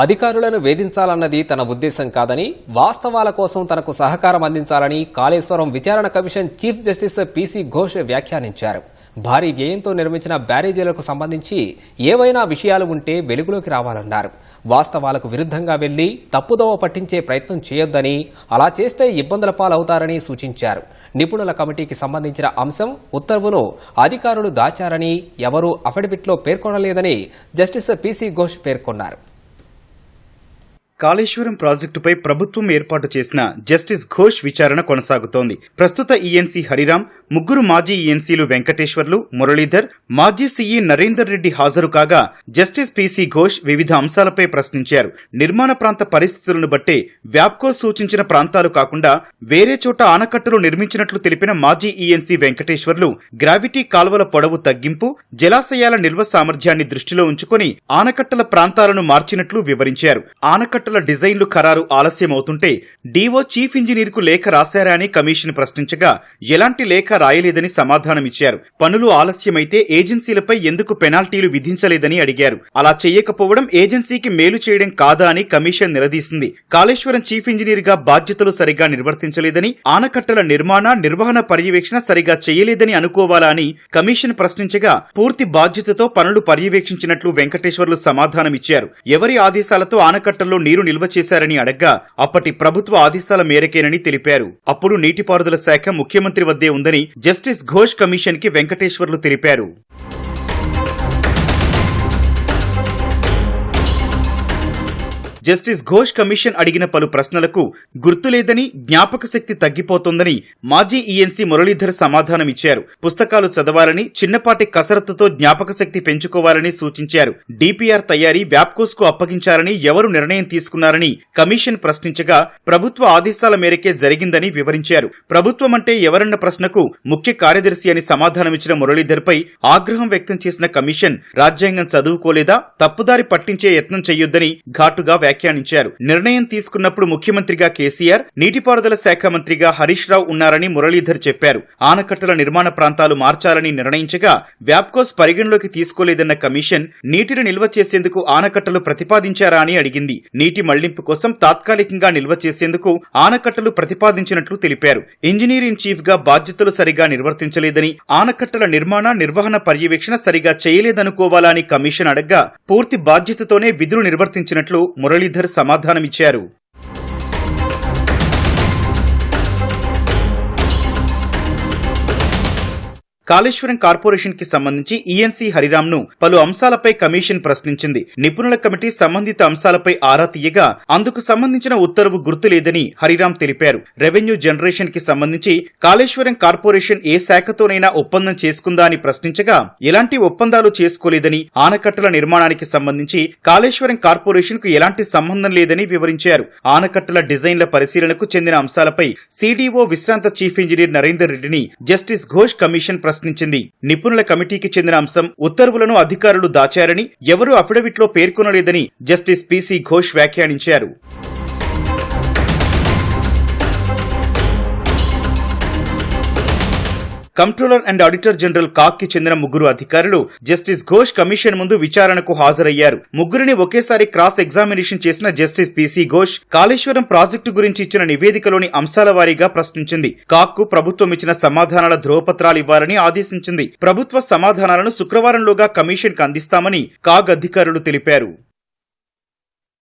అధికారులను వేధించాలన్నది తన ఉద్దేశం కాదని వాస్తవాల కోసం తనకు సహకారం అందించాలని కాళేశ్వరం విచారణ commission chief justice PC Ghosh వ్యాఖ్యానించారు. భారీ వ్యయంతో నిర్మించిన బ్యారేజీలకు సంబంధించి ఏవైనా విషయాలు ఉంటే వెలుగులోకి రావాలన్నారు. వాస్తవాలకు విరుద్ధంగా వెళ్ళి తప్పుదోవ పట్టించే ప్రయత్నం చేయొద్దని అలా చేస్తే ఇబ్బందుల పాలవుతారని సూచించారు. నిపుణుల కమిటీకి సంబంధించిన అంశం ఉత్తర్వును అధికారులు దాచారని ఎవరూ అఫిడవిట్లో పేర్కొనలేదని జస్టిస్ పీసీ ఘోష్ పేర్కొన్నారు. కాళేశ్వరం ప్రాజెక్టుపై ప్రభుత్వం ఏర్పాటు చేసిన జస్టిస్ ఘోష్ విచారణ కొనసాగుతోంది. ప్రస్తుత ఈఎన్సీ హరిరామ్ ముగ్గురు మాజీ ఈఎన్సీలు వెంకటేశ్వర్లు మురళీధర్ మాజీ సీఈ e నరేందర్ రెడ్డి హాజరు కాగా జస్టిస్ పీసీ ఘోష్ వివిధ అంశాలపై ప్రశ్నించారు. నిర్మాణ ప్రాంత పరిస్థితులను బట్టే వ్యాప్కో సూచించిన ప్రాంతాలు కాకుండా వేరే చోట ఆనకట్టలు నిర్మించినట్లు తెలిపిన మాజీ ఈఎన్సీ వెంకటేశ్వర్లు గ్రావిటీ కాల్వల పొడవు తగ్గింపు జలాశయాల నిల్వ సామర్థ్యాన్ని దృష్టిలో ఉంచుకొని ఆనకట్టల ప్రాంతాలను మార్చినట్లు వివరించారు. ఆనకట్ట ఆనకట్టల డిజైన్లు ఖరారు ఆలస్యం అవుతుంటే డీఓ చీఫ్ ఇంజనీర్కు లేఖ రాశారా అని కమిషన్ ప్రశ్నించగా ఎలాంటి లేఖ రాయలేదని సమాధానమిచ్చారు. పనులు ఆలస్యమైతే ఏజెన్సీలపై ఎందుకు పెనాల్టీలు విధించలేదని అడిగారు. అలా చేయకపోవడం ఏజెన్సీకి మేలు చేయడం కాదా అని కమిషన్ నిలదీసింది. కాళేశ్వరం చీఫ్ ఇంజనీర్గా బాధ్యతలు సరిగా నిర్వర్తించలేదని ఆనకట్టల నిర్మాణ నిర్వహణ పర్యవేక్షణ సరిగా చేయలేదని అనుకోవాలా అని కమిషన్ ప్రశ్నించగా పూర్తి బాధ్యతతో పనులు పర్యవేక్షించినట్లు వెంకటేశ్వర్లు సమాధానమిచ్చారు. ఎవరి ఆదేశాలతో ఆనకట్టల్లో నీరు నిల్వ చేశారని అడగ్గా అప్పటి ప్రభుత్వ ఆదేశాల మేరకేనని తెలిపారు. అప్పుడు నీటిపారుదల శాఖ ముఖ్యమంత్రి వద్దే ఉందని జస్టిస్ ఘోష్ కమిషన్కి వెంకటేశ్వర్లు తెలిపారు. జస్టిస్ ఘోష్ కమిషన్ అడిగిన పలు ప్రశ్నలకు గుర్తులేదని జ్ఞాపక శక్తి తగ్గిపోతోందని మాజీ ఈఎన్సీ మురళీధర్ సమాధానమిచ్చారు పుస్తకాలు చదవాలని చిన్నపాటి కసరత్తుతో జ్ఞాపక శక్తి పెంచుకోవాలని సూచించారు. డిపిఆర్ తయారీ వ్యాప్కోస్కు అప్పగించాలని ఎవరు నిర్ణయం తీసుకున్నారని కమిషన్ ప్రశ్నించగా ప్రభుత్వ ఆదేశాల మేరకే జరిగిందని వివరించారు. ప్రభుత్వం అంటే ఎవరన్న ప్రశ్నకు ముఖ్య కార్యదర్శి అని సమాధానమిచ్చిన మురళీధర్ పై ఆగ్రహం వ్యక్తం చేసిన కమిషన్ రాజ్యాంగం చదువుకోలేదా తప్పుదారి పట్టించే యత్నం చేయొద్దని ఘాటుగా వ్యాఖ్యానించారు. నిర్ణయం తీసుకున్నప్పుడు ముఖ్యమంత్రిగా కేసీఆర్ నీటిపారుదల శాఖ మంత్రిగా హరీష్ రావు ఉన్నారని మురళీధర్ చెప్పారు. ఆనకట్టల నిర్మాణ ప్రాంతాలు మార్చాలని నిర్ణయించగా వ్యాప్కోస్ పరిగణలోకి తీసుకోలేదన్న కమిషన్ నీటిని నిల్వ చేసేందుకు ఆనకట్టలు ప్రతిపాదించారా అని అడిగింది. నీటి మళ్ళింపు కోసం తాత్కాలికంగా నిల్వ చేసేందుకు ఆనకట్టలు ప్రతిపాదించినట్లు తెలిపారు. ఇంజనీరింగ్ చీఫ్గా బాధ్యతలు సరిగా నిర్వర్తించలేదని ఆనకట్టల నిర్మాణ నిర్వహణ పర్యవేక్షణ సరిగా చేయలేదనుకోవాలా అని కమిషన్ అడగ్గా పూర్తి బాధ్యతతోనే విధులు నిర్వర్తించినట్లు మురళీ మురళీధర్ సమాధానమిచ్చారు. కాళేశ్వరం కార్పొరేషన్కి సంబంధించి ఈఎన్సీ హరిరామ్ను పలు అంశాలపై కమిషన్ ప్రశ్నించింది. నిపుణుల కమిటీ సంబంధిత అంశాలపై ఆరా తీయగా అందుకు సంబంధించిన ఉత్తర్వు గుర్తు లేదని హరిరామ్ తెలిపారు. రెవెన్యూ జనరేషన్కి సంబంధించి కాళేశ్వరం కార్పొరేషన్ ఏ శాఖతోనైనా ఒప్పందం చేసుకుందా అని ప్రశ్నించగా ఎలాంటి ఒప్పందాలు చేసుకోలేదని ఆనకట్టల నిర్మాణానికి సంబంధించి కాళేశ్వరం కార్పొరేషన్కు ఎలాంటి సంబంధం లేదని వివరించారు. ఆనకట్టల డిజైన్ల పరిశీలనకు చెందిన అంశాలపై సిడిఓ విశ్రాంత చీఫ్ ఇంజనీర్ నరేందర్ రెడ్డిని జస్టిస్ ఘోష్ కమిషన్ ప్రశ్నించింది. నిపుణుల కమిటీకి చెందిన అంశం ఉత్తర్వులను అధికారులు దాచారని ఎవరూ అఫిడవిట్లో పేర్కొనలేదని జస్టిస్ పీసీ ఘోష్ వ్యాఖ్యానించారు. కంట్రోలర్ అండ్ ఆడిటర్ జనరల్ కాక్కి చెందిన ముగ్గురు అధికారులు జస్టిస్ ఘోష్ కమిషన్ ముందు విచారణకు హాజరయ్యారు. ముగ్గురిని ఒకేసారి క్రాస్ ఎగ్జామినేషన్ చేసిన justice PC Ghosh Kaleshwaram project గురించి ఇచ్చిన నివేదికలోని అంశాల వారీగా ప్రశ్నించింది. కాక్కు ప్రభుత్వం ఇచ్చిన సమాధానాల ధ్రువపత్రాలు ఇవ్వాలని ఆదేశించింది. ప్రభుత్వ సమాధానాలను శుక్రవారంలోగా కమిషన్కు అందిస్తామని కాగ్ అధికారులు తెలిపారు.